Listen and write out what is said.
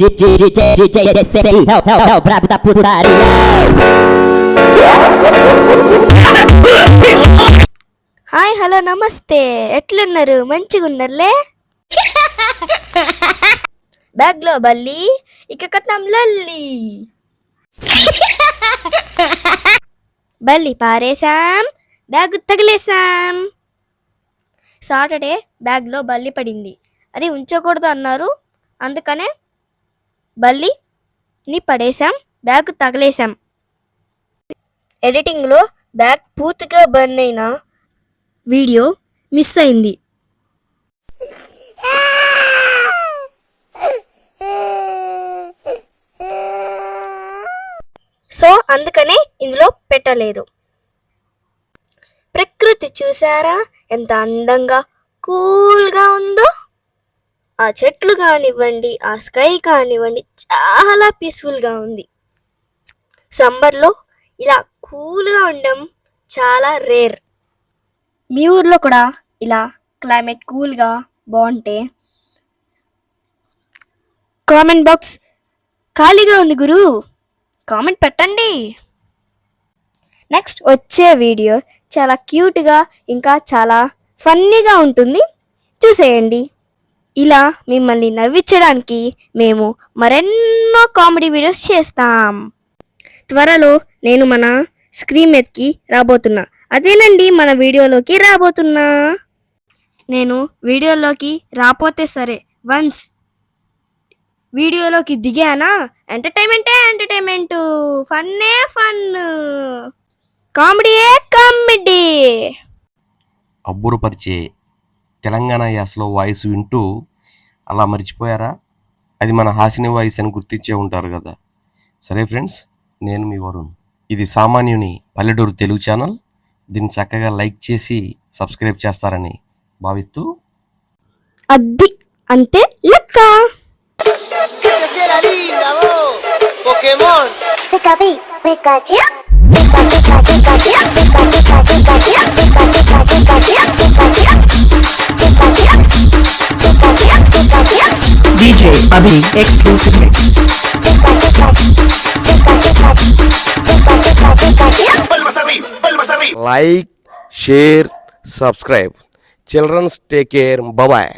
DJ, DJ, DJ, DCI, é o, é o, é o brabo da putaria. Hi hello నమస్తే ఎట్లున్నారు? మంచిగా ఉన్నారులే బ్యాగ్లో బల్లి ఇక కట్నం లల్లి. బల్లి పారేశాం బ్యాగ్ తగిలేశాం. సాటర్డే బ్యాగ్లో బల్లి పడింది. అది ఉంచకూడదు అన్నారు. అందుకనే బల్లిని పడేశాం బ్యాగ్ తగలేశాం. ఎడిటింగ్లో బ్యాగ్ పూర్తిగా బర్న్ అయిన వీడియో మిస్ అయింది. సో అందుకనే ఇందులో పెట్టలేదు. ప్రకృతి చూసారా? ఎంత అందంగా కూల్గా ఉందో! ఆ చెట్లు కానివ్వండి ఆ స్కై కానివ్వండి చాలా పీస్ఫుల్గా ఉంది. సమ్మర్లో ఇలా కూల్గా ఉండడం చాలా రేర్ మీ ఊర్లో కూడా ఇలా క్లైమేట్ కూల్గా బాగుంటే కామెంట్ బాక్స్ ఖాళీగా ఉంది గురు. కామెంట్ పెట్టండి. నెక్స్ట్ వచ్చే వీడియో చాలా క్యూట్గా ఇంకా చాలా ఫన్నీగా ఉంటుంది. చూసేయండి. ఇలా మిమ్మల్ని నవ్వించడానికి మేము మరెన్నో కామెడీ వీడియోస్ చేస్తాం. త్వరలో నేను మన స్క్రీన్ మీదకి రాబోతున్నా. అదేనండి మన వీడియోలోకి రాబోతున్నా. నేను వీడియోలోకి రాపోతే సరే వన్స్ వీడియోలోకి దిగానా? ఎంటర్టైన్మెంటే ఎంటర్టైన్మెంట్. ఫన్నే ఫన్. కామెడీయే కామెడీ. అబ్బురపరిచే తెలంగాణ యాసలో వాయిస్ వింటూ అలా మర్చిపోయారా అది మన హాసిని వాయిస్ అని గుర్తించే ఉంటారు కదా సరే ఫ్రెండ్స్ నేను మీ వరుణ్ ఇది సామాన్యుని పల్లెటూరు తెలుగు ఛానల్ దీన్ని చక్కగా లైక్ చేసి సబ్స్క్రైబ్ చేస్తారని భావిస్తూ అద్ది అంతే లెక్క Pikachu. Pika pika Pikachu. Pika pika Pikachu. Pika pika Pikachu. Like share subscribe children's take care bye